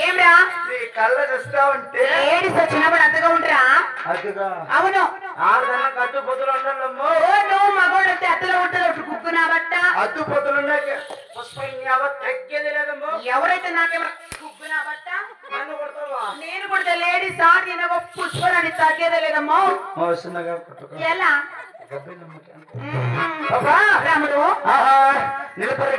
ఏమ్రా నీ కళ్ళ చూస్తావంటే ఏడిసి వచ్చినప్పుడు అంతగా ఉండరా? అదిగా అవును. ఆరుదన్న కట్టు పొద్దులు ఉండాలమ్మో నువ్వు మగోడు వస్తే అత్తలో ఉంటుంది ఒకటి కుక్కునా బట్ట? అద్దు పొద్దులు పుష్పంగా తగ్గేది లేదమ్మో. ఎవరైతే నాకేమో కుక్కునా బట్ట? నన్ను కొడతావా? నేను కూడా లేడీస్ ఆడి నాకు పుష్పరాన్ని తగ్గేదే లేదమ్మో. ఎలా. మ్మ్. అబ్బా! రాముడు ఆహా! నిలబడి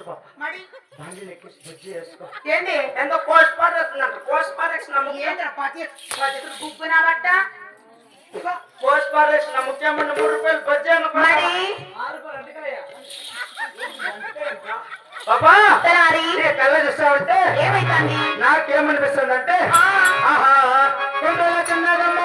పాప మరి? బండి ఎక్కేసి బుజ్జి వేసుకో ఏంది? ఎంతో కోస్ పడేస్తున్నట్టు కోస్ పారేసిన ముఖ్యం? ఏంద్రా పతి పతికుడు కుక్కున బట్ట? కోస్ పారేసిన ముఖ్యమైన మూడు రూపాయలు బజ్జీ అనుకో మరి? బాబా! కళ్ళ చూస్తావంటే? ఏమైతుంది? నాకేమనిపిస్తుంది అంటే ఆహా! కొండల చిన్నదమ్మ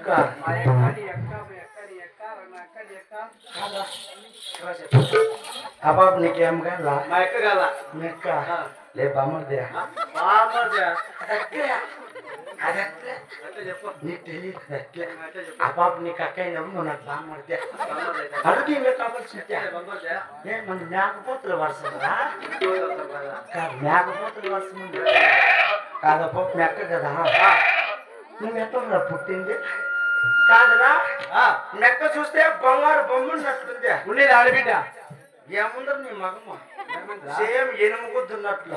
అక్క కాదా? అబాబు నీకేం కాదా మా ఎక్క కాదా మీ అక్క లే బామ్మర్దే బామ్మర్దే. అదక్కే అదక్కే అంటే చెప్పు నీకు తెలియదు అట్లే అంటే చెప్పు ఆ పాప నీకు అక్క అయినప్పుడు నువ్వు నాకు బామ్మర్దే బామ్మర్దే. అడుగు ఇంకా కావాల్సిందే అంటే బామ్మర్దే. ఏ మన మేకపోతులు వరుసరా ఇంకోటి వస్తాం కదా. కాదు మేకపోతులు వరుస ఉంది కాదప్ప మెక్క కదా నువ్వు ఎట్లా పుట్టింది కాదురా? ఆ, మెక్క చూస్తే బంగారు బొమ్మ ఉన్నట్లుంది. ఉండేది ఆడబిడ్డ ఏముందరు నీ మగమ్మ సేమ్ ఎనుము గుద్దున్నట్లు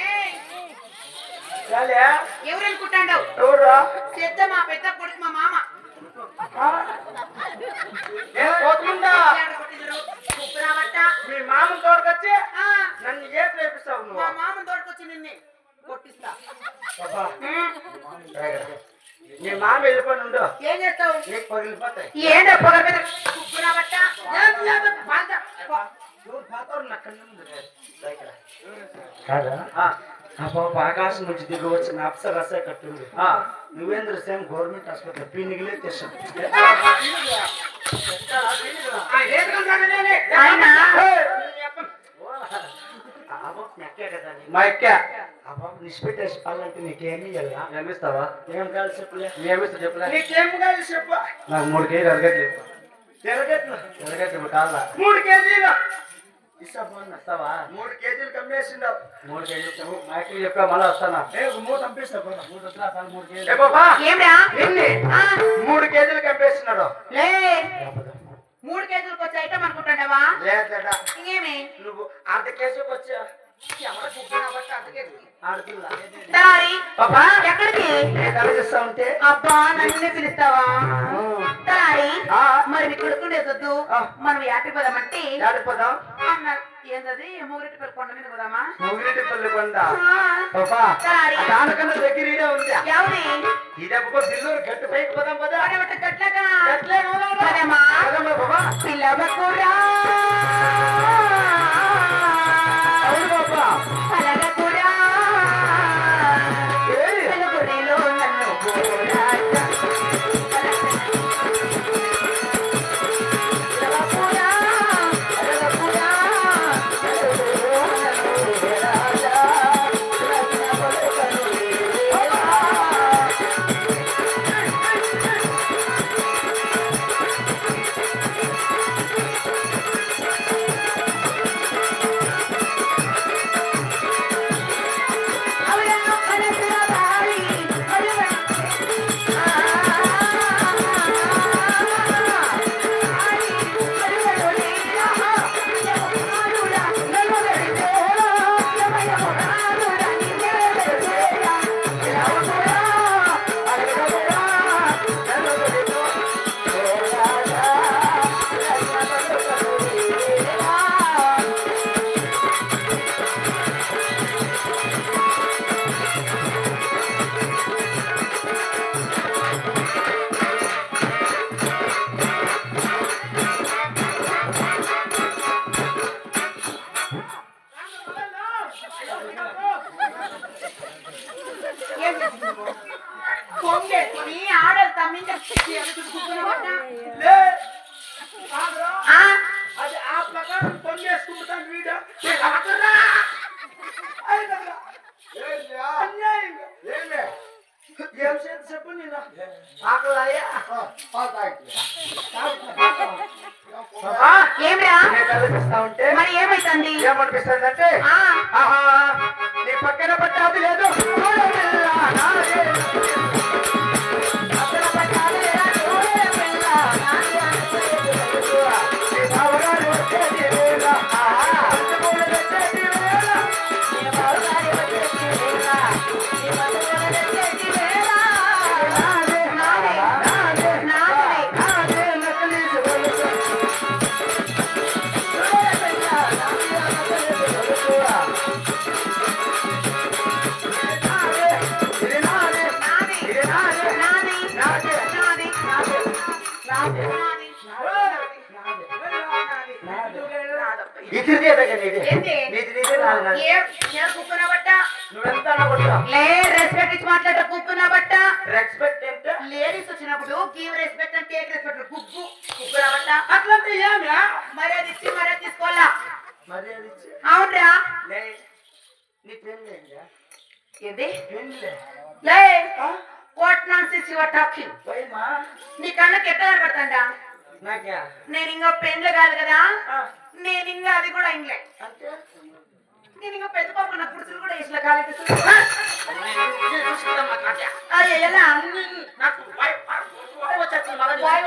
ఏయ్, చాలే ఎవరు అనుకుంటాండు ఎవరా పెద్ద మా పెద్ద కొడుకు మా మామ మీ మామ తోడుకొచ్చి ఆ, నన్ను ఏ ప్రేపిస్తావు మా మామ తోడుకొచ్చి నిన్నే కొట్టిస్తా. నీ మామ వెళ్ళిపోయి ఉండు. ఏం చేస్తావు? నీకు పగిలిపోతాయి ఏంటో పొగ మీద కుక్కున బట్ట ఏం లేదు, పాల్తా. ఎవరు పోతారు నా కళ్ళ ముందు దగ్గర. కాదా? ఆ, ఆ పాప ఆకాశం నుంచి దిగి వచ్చిన అప్సరసే కట్టింది ఆ. నువ్వేంద్ర సేమ్ గవర్నమెంట్ హాస్పిటల్ పీనిగిలే తెచ్చాను మా ఎక్క నీకేమి? ఏమిస్తావా? ఏం కావాలి చెప్పులే? ఏమిస్తా చెప్పులే? నీకేం కావాలి చెప్పు. నాకు మూడు కేజీలు కాళ్ళ మూడు కేజీలు. ఇస్తా పోన్నా. వస్తావా మూడు కేజీలు కమ్మేసిండావు మూడు కేజీలు చెప్పు. మా ఎక్కడికి చెప్పా మళ్ళీ వస్తానా? మూడు పంపిస్తా. మూడు మూడు ఏ కేజీలు బాబా ఏమ్రా ఎన్ని? ఆ, మూడు కేజీలు కంపేస్తున్నాడు లే. మూడు కేజీలకు వచ్చి ఐటమ్ అనుకుంటాడావా లేదడా ఇంకేమి? నువ్వు అర్ధ కేజీకి వచ్చా? ఎవరు కుట్టినా బట్టి అర్ధ కేజీ ఎక్కడికి? కలిగిస్తా ఉంటే అబ్బా నన్ను పిలుస్తావా? తలారి. మరి మీ కొడుకుండే వద్దు. మనం యాటికి పోదామంటే? ఆడిపోదాం అన్నారు. ఏందది? మూగిరెడ్డి పల్లి కొండ మీద పోదామా? ముగిరెడ్డి పల్లి కొండ దానికన్నా దగ్గర ఈడే ఉంది. ఎవరి? ఇదే బాబా బిల్లూరు గట్టు పైకి పోదాం పదా. గట్లగా? పోదాం పోదాం పిల్లవకురా చేత చెప్పు నేను ఆకలాయా మరి ఏమైతుంది? ఏమనిపిస్తుంది అంటే? ఆ. ఆహా నీ పక్కన పట్టాది లేదు. రెస్పెక్ట్ ఇచ్చి మాట్లాడ కుక్కున బట్ట? రెస్పెక్ట్ అంటే? లేడీస్ వచ్చినప్పుడు గివ్ రెస్పెక్ట్ అంటే రెస్పెక్ట్ కుక్కు కుక్కున బట్ట. అట్లంటే ఏమి మరి అది ఇచ్చి తీసుకోవాలా? మరి అది ఇచ్చి. అవునరా నీ పెళ్ళి పెళ్ళి. లే వాట్ నాన్సెన్స్ యువర్ టాకింగ్ నీ కళ్ళకి ఎట్లా కనబడతాండా నేను ఇంకా పెండ్లు కాదు కదా? నేను ఇంకా అది కూడా ఇంగ్లే నేను ఇంకా పెద్ద పాప నా పురుషులు కూడా ఇట్లా కాకే. అయ్యో ఎలా? నాకు వాయ్- వాయ్- వాయ్ వచ్చేస్తుంది మళ్ళా నీ వాయ్.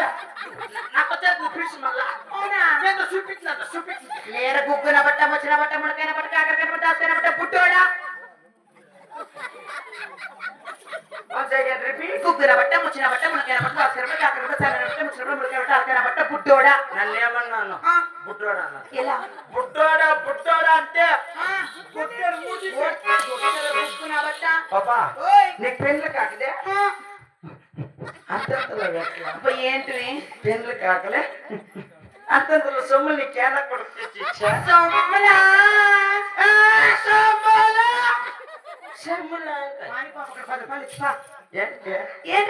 నాకు వచ్చేస్తుంది పిలిచి మళ్ళా. అవునా? నేను చూపించినాక చూపించిన. లేర గుగ్గున బట్ట ముచ్చిన బట్ట ముడకైన బట్ట కాకరకైన బట్ట ఆసుకైన పుట్టోడా రిపీట్ గుగ్గున బట్ట ముచ్చిన బట్ట ముడకైన బట్ట ఆసుకైన బట్ట కాకర బట్ట సాగర బట్ట ముచ్చిన బట్ట ముడకైన బట్ట ఆసుకైన బట్ట పుట్టోడా నన్ను ఏమన్నాను ఆ, బుడ్డోడా అన్నాను. ఎలా? బుడ్డోడా బుడ్డోడా అంటే బుడ్డోడు గుగ్గున గుగ్గున బట్ట పాపా ఓయ్. నీకు పెళ్ళి కాకలే? అంతంతలో ఎట్లా అబ్బా, ఏంటివి? పెళ్ళి కాకలే? అంతంతలో సొమ్ములు నీకు కొడుకు సొమ్మలా? సొమ్ములు! పది. ఏంటి?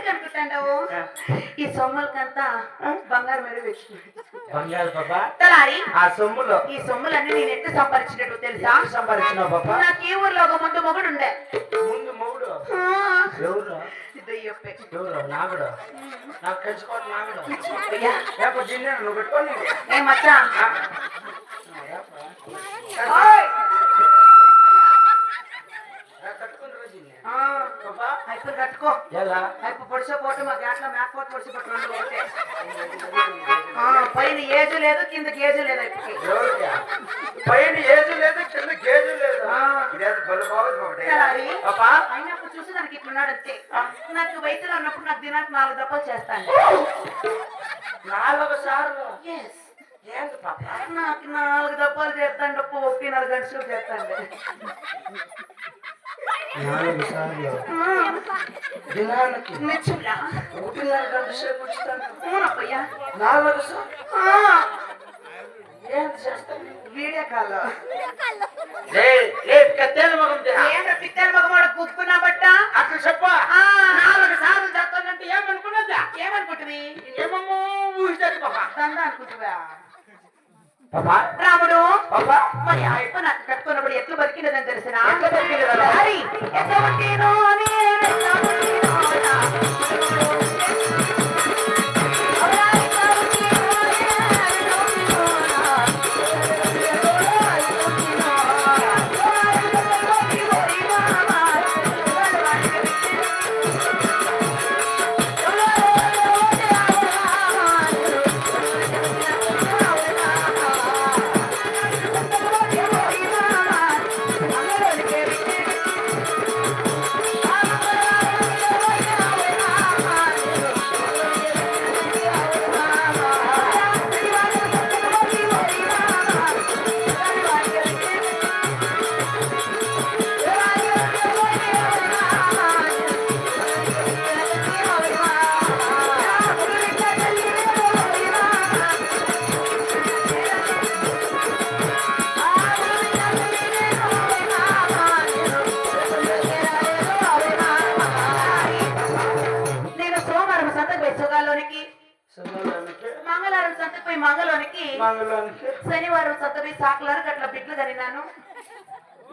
కనుకుంటాండావు ఈ సొమ్ములకంతా బంగారు మీద బంగారు తలారి? ఆ సొమ్ములో? ఈ సొమ్ములన్నీ నేను ఎట్లా సంపాదించినట్టు తెలుసా? ఎంత సంపాదించినావు పాపా? నాకు ఈ ఊర్లో ఒక ముందు మొగుడు ఉండే. ముందు మొగుడు? ఎవరు. ఎవరు? నాగుడు? నాకు నాగుడు? నువ్వు ఏ మచ్చా! కట్టుకో ఎలా? మా గ్యాట్లో మేకపోతే రెండు ఒకటే. పైన ఏజు లేదు కింద గేజు లేదు అయిపోయి? పైన ఏజు లేదు కింద గేజు లేదు. అయినప్పుడు చూసి దానికి ఇట్లున్నాడు అంతే. నాకు వయసులో ఉన్నప్పుడు నాకు దినానికి నాలుగు దప్పలు చేస్తాను నాలుగు సార్లు? ఎస్ నాకు నాలుగు దప్పాలు చేస్తాను డప్పు ఒకటి నాలుగు గంటలు చేస్తాను దినానికి నిచ్చులా ఒకటిన్నర గంట సేపు ఇస్తాను అవునప్పయ్యా. నాలుగు సార్లు. ఏం చేస్తాను వీడియో కాల్. లే లే కత్తెల మగం పిత్తల మగవాడు గుక్కున్నా బట్ట? అక్కడ చెప్ప. నాలుగు సార్లు చేస్తానంటే ఏమనుకున్నదా ఏమనుకుంటువి ఏమమ్మో ఊహించారు పాప దందా అనుకుంటువా పాపా రాముడు మరి అయిపో నాకు కట్టుకున్నప్పుడు ఎట్లు బతికినదని తెలిసిన? ఎట్లా బతికినదా? ఎట్లా అని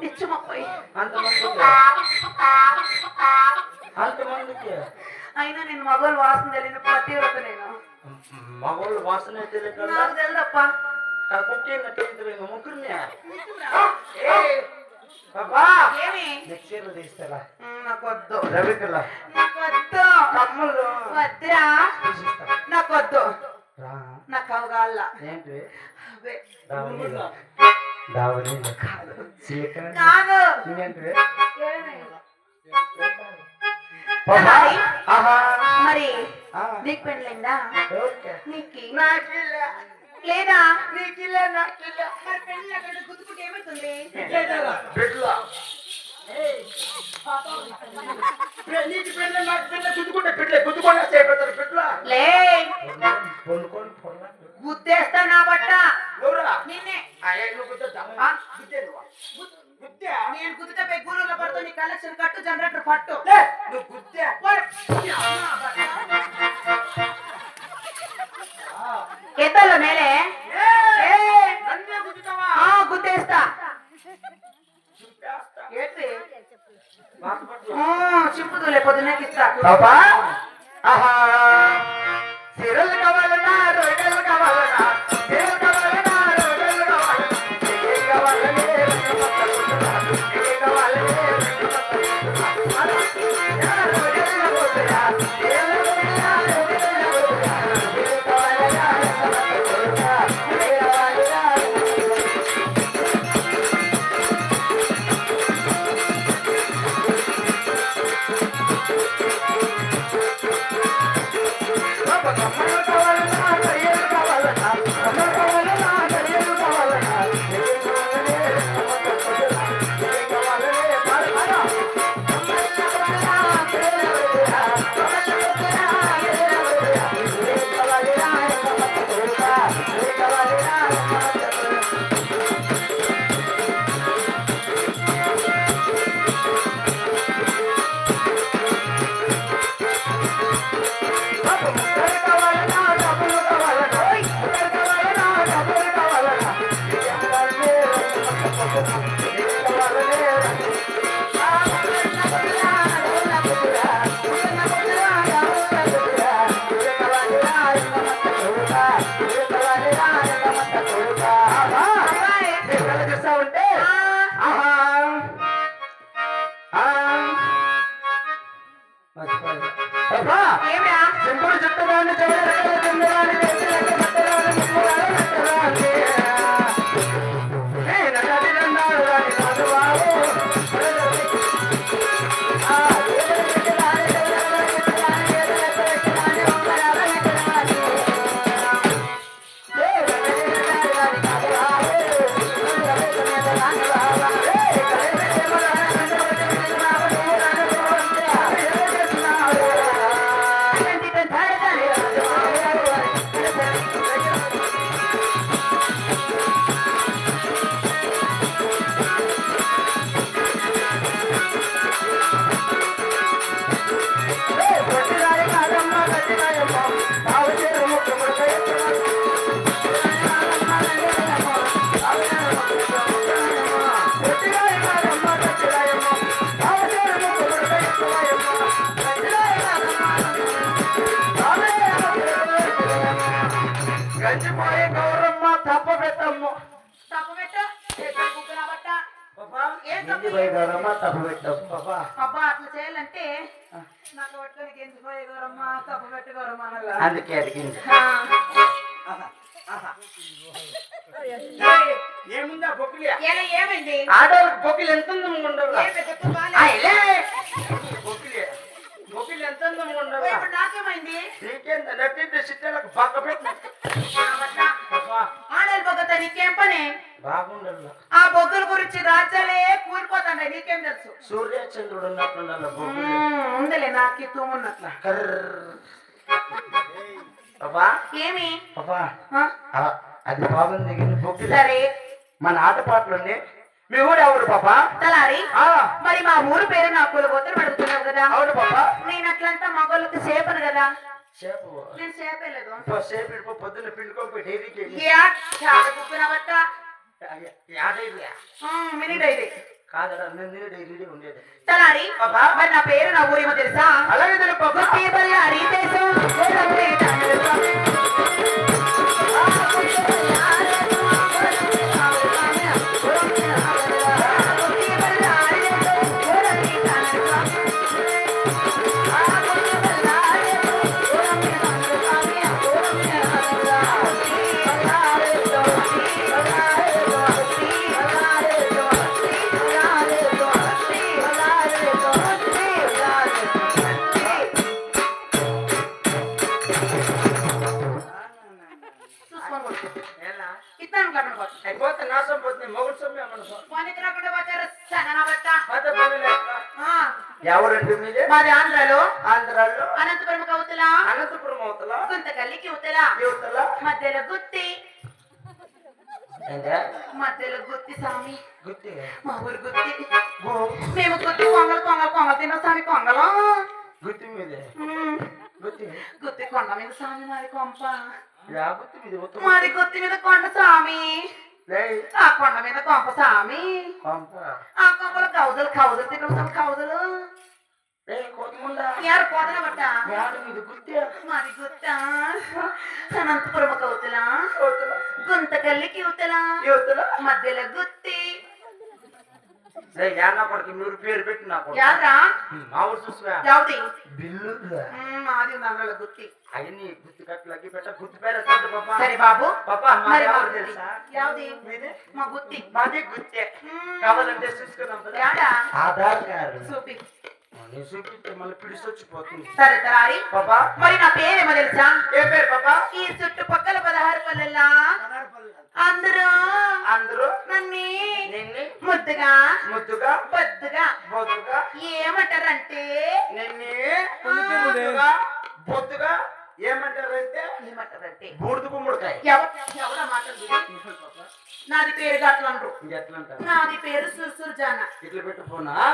నిచ్చుమపోయి అంతమందికి అంతమందికి అయినా నేను మగవాళ్ళు వాసన తెలియని ప్రతి ఒక్క నేను. మగవాళ్ళు వాసన నాకు తెలియదప్ప ఆ కుక్క ఏంటంటే ముగ్గురిని బాబా! ఏమి? నీకు చీరలు తీస్తారా? ఉమ్, నాకు వద్దు. రవికల. నాకు వద్దు. కమ్మలు వద్దురా. తీసిస్తా. నాకు వద్దు. రా. నాకు అవగాల. ఏంటి ఆహా. మరి ఆ, నీకు పెళ్ళైందా? ఓకే. నీకు? లేదా? నాకిల్ల మరి పెళ్ళి అక్కడ గుద్దుకుంటే ఏమవుతుంది? నీకు పిల్ల నాకు పిల్ల గుద్దుకుంటే బిడ్డ గుద్దుకొని చేపడతారు బిడ్డలా లే పొల్ల గుద్దేస్తా నా బట్ట ఎవరా నిన్నే అయ్యా నువ్వు గుద్దా గుద్దే నువ్వు గుద్దా నేను గుద్దితే పోయి గూడూరులో పడుతుంది నీ కలెక్షన్ కట్టు జనరేటర్ పట్టు నువ్వు ఎత్తలో మేలే ఏయ్, నన్నే గుద్దుతావా ఆ గుద్దేస్తా చింపేస్తా. ఏంటి బాధపడకు. చింపుదులే పొద్దున్నకి ఇస్తా అబ్బా అట్లా చేయాలంటే నాకు పట్టుకొని గెంజిపోయే తప్పు పెట్టు అందుకే అడిగింది ఏముందా బొక్కులు ఏమండి ఏమైంది ఆడవాళ్ళకి బొక్కులు ఎంత ఉండవు ఏ పెద్ద తుఫానే? బొక్కులి ఎంత ఇప్పుడు నాకేమైంది? సిట్టలకు పక్క ఆడలు నీకేం పని? బాగుండదు. ఆ బొగ్గుల గురించి రాజ్యాలే కూలిపోతాండే నీకేం తెలుసు? సూర్యచంద్రుడు ఉందిలే నాకు తూమున్నట్ల. పాపా ఏమి? పాపా అది బాగుంది సరే. మన ఆటపాటలుండి. మీ ఊరు ఎవరు పాపా తలారి ఆ, మరి మా ఊరు పేరు నా కులగోత్రం అడుగుతున్నావు కదా అవును పాపా నేను అట్లంతా మగోళ్ళకి సేపను కదా చేపు నేను చేపలేదు సేపు ఇడిపో పొద్దున్న పిండుకోపోయి డైరీకి వెళ్ళి చాలా కుప్పిన బట్ట యాదైతే మినీ డైరీ కాదడా నేను డైరీ ఉండేది తలారి పాపా. మరి నా పేరు నా ఊరేమో తెలుసా అలాగే తెలుపు ఎవరండి మీదే? మాది ఆంధ్రలో. ఆంధ్రాలో. అనంతపురం కవుతల అనంతపురం అవతల గుంతకల్లికి ఉతల యువతల మధ్యలో గుత్తి. ఏంటా? మధ్యలో గుత్తి స్వామి. గుత్తి. మా ఊరు గుత్తి. గో మేము గుత్తి కొంగలు కొంగలు కొంగలు తిన్న స్వామి కొంగలు గుత్తి మీదే. మ్మ్. గుత్తి. గుత్తి కొండ మీద స్వామి మాది కొంప. యా గుత్తి మీది. ఉత్తమ మాది గుత్తి. మీద కొండ స్వామి. లేయ్ ఆ కొండ మీద కొంప స్వామి ఆ కొంపలో కౌజలు కౌజలు తిన్న కౌజలు ఎవరు పోతల బట్ట యాడు మీది గుత్తి అనంతపురం కవుతల యాన్న కొడుకు మీరు పేరు పెట్టి నా కొడుకు. బిల్లు గుత్తి. పెట్ట పేరు సరే బాబు. పాప మా గుత్తి. తెలుసా? మీది? మా గుత్తి. మాది. కావాలంటే యాడా? ఆధార్ కార్డు. చూపి. సరే తరారి పాపా మరి నా పేరేమో తెలుసా? ఏ పేరు పాపా ఈ చుట్టుపక్కల పదహారు పల్లెల్లా? అందరూ అందరూ నన్ను నిన్ను ముద్దుగా ముద్దుగా బొద్దుగా బొద్దుగా ఏమంటారంటే? నిన్ను ముద్దుగా బొద్దుగా ఏమంటారంటే? ఏమంటారంటే? బూడిద గుమ్మడికాయ. ఎవరు మాట్లాడు నాది పేరు ఇంకెట్లా అంటారు నాది పేరు సుర్సుర్జాన. ఇట్లా పెట్టుకోనా